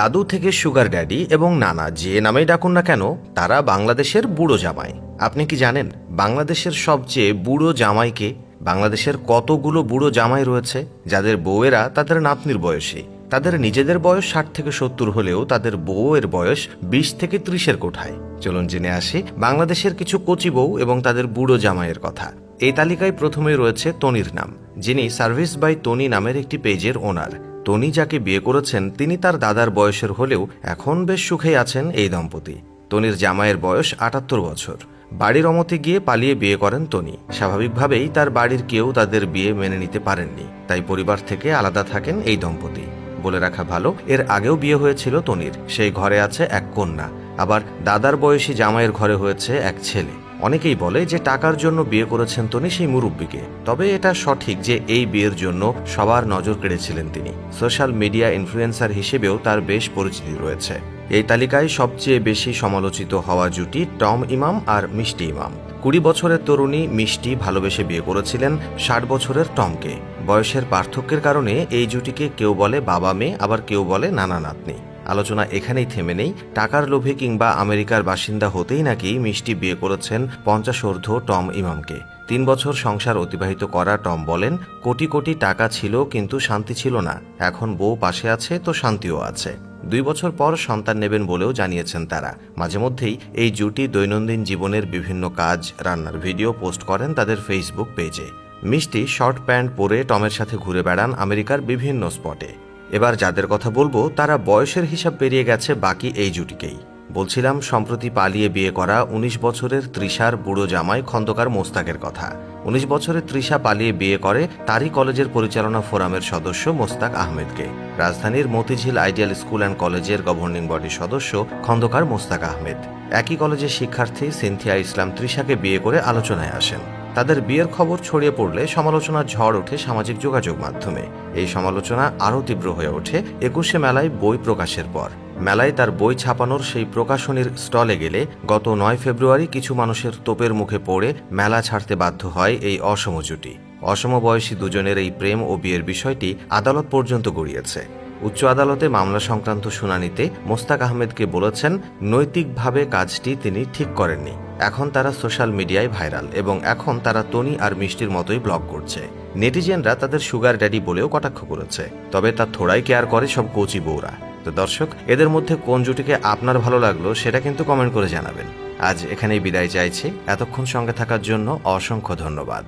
দাদু থেকে sugar daddy এবং নানা যে নামেই ডাকুন না কেন, তারা বাংলাদেশের বুড়ো জামাই। আপনি কি জানেন বাংলাদেশের সবচেয়ে বুড়ো জামাইকে? বাংলাদেশের কতগুলো বুড়ো জামাই রয়েছে, যাদের বউয়েরা তাদের নাতনির বয়সী। তাদের নিজেদের বয়স ষাট থেকে সত্তর হলেও তাদের বউয়ের বয়স বিশ থেকে ত্রিশের কোঠায়। চলুন জেনে আসি, বাংলাদেশের কিছু কচি বউ এবং তাদের বুড়ো জামাইয়ের কথা। এই তালিকায় প্রথমে রয়েছে তনির নাম, যিনি সার্ভিস বাই তনি নামের একটি পেজের ওনার। তনি যাকে বিয়ে করেছেন, তিনি তার দাদার বয়সের হলেও এখন বেশ সুখেই আছেন এই দম্পতি। তনির জামাইয়ের বয়স আটাত্তর বছর। বাড়ির অমতে গিয়ে পালিয়ে বিয়ে করেন তনি। স্বাভাবিকভাবেই তার বাড়ির কেউ তাদের বিয়ে মেনে নিতে পারেননি, তাই পরিবার থেকে আলাদা থাকেন এই দম্পতি। বলে রাখা ভালো। এর আগেও বিয়ে হয়েছিল তনির। সেই ঘরে আছে এক কন্যা। আবার দাদার বয়সী জামাইয়ের ঘরে হয়েছে এক ছেলে। অনেকেই বলে যে টাকার জন্য বিয়ে করেছেন তনি সেই মুরব্বীকে। তবে এটা সঠিক যে এই বিয়ের জন্য সবার নজর কেড়েছিলেন তিনি। সোশ্যাল মিডিয়া ইনফ্লুয়েন্সার হিসেবেও তার বেশ পরিচিতি রয়েছে। এই তালিকায় সবচেয়ে বেশি সমালোচিত হওয়া জুটি টম ইমাম আর মিষ্টি ইমাম। কুড়ি বছরের তরুণী মিষ্টি ভালোবেসে বিয়ে করেছিলেন ষাট বছরের টমকে। বয়সের পার্থক্যের কারণে এই জুটিকে কেউ বলে বাবা মেয়ে, আবার কেউ বলে নানা নাতনি। আলোচনা এখানেই থেমে নেই। টাকার লোভে কিংবা আমেরিকার বাসিন্দা হতেই নাকি মিষ্টি বিয়ে করেছেন পঞ্চাশোর্ধ টম ইমামকে। তিন বছর সংসার অতিবাহিত করা টম বলেন, কোটি কোটি টাকা ছিল কিন্তু শান্তি ছিল না। এখন বউ পাশে আছে তো শান্তিও আছে। দুই বছর পর সন্তান নেবেন বলেও জানিয়েছেন তারা। মাঝে মধ্যেই এই জুটি দৈনন্দিন জীবনের বিভিন্ন কাজ, রান্নার ভিডিও পোস্ট করেন তাদের ফেসবুক পেজে। মিষ্টি শর্ট প্যান্ট পরে টমের সাথে ঘুরে বেড়ান আমেরিকার বিভিন্ন স্পটে। এবার যাদের কথা বলব, তারা বয়সের হিসাব পেরিয়ে গেছে বাকি এই জুটিকেই। বলছিলাম, সম্প্রতি পালিয়ে বিয়ে করা উনিশ বছরের তৃষার বুড়ো জামাই খন্দকার মোস্তাকের কথা। উনিশ বছরের তৃষা পালিয়ে বিয়ে করে তারই কলেজের পরিচালনা ফোরামের সদস্য মোস্তাক আহমেদকে। রাজধানীর মতিঝিল আইডিয়াল স্কুল অ্যান্ড কলেজের গভর্নিং বডির সদস্য খন্দকার মোস্তাক আহমেদ। একই কলেজের শিক্ষার্থী সিনথিয়া ইসলাম তৃষাকে বিয়ে করে আলোচনায় আসেন। তাদের বিয়ের খবর ছড়িয়ে পড়লে সমালোচনার ঝড় ওঠে সামাজিক যোগাযোগ মাধ্যমে। এই সমালোচনা আরও তীব্র হয়ে ওঠে একুশে মেলায় বই প্রকাশের পর। মেলায় তার বই ছাপানোর সেই প্রকাশনীর স্টলে গেলে গত নয় ফেব্রুয়ারি কিছু মানুষের তোপের মুখে পড়ে মেলা ছাড়তে বাধ্য হয় এই অসম জুটি অসম বয়সী দুজনের এই প্রেম ও বিয়ের বিষয়টি আদালত পর্যন্ত গড়িয়েছে। উচ্চ আদালতে মামলা সংক্রান্ত শুনানিতে মোস্তাক আহমেদকে বলেছেন, নৈতিকভাবে কাজটি তিনি ঠিক করেননি। এখন তারা সোশ্যাল মিডিয়ায় ভাইরাল এবং এখন তারা তনি আর মিষ্টির মতোই ব্লগ করছে। নেটিজেনরা তাদের সুগার ড্যাডি বলেও কটাক্ষ করেছে, তবে তা থোড়াই কেয়ার করে সব কোচি বউরা। তো দর্শক, এদের মধ্যে কোন জুটিকে আপনার ভালো লাগল সেটা কিন্তু কমেন্ট করে জানাবেন। আজ এখানেই বিদায় চাইছি। এতক্ষণ সঙ্গে থাকার জন্য অসংখ্য ধন্যবাদ।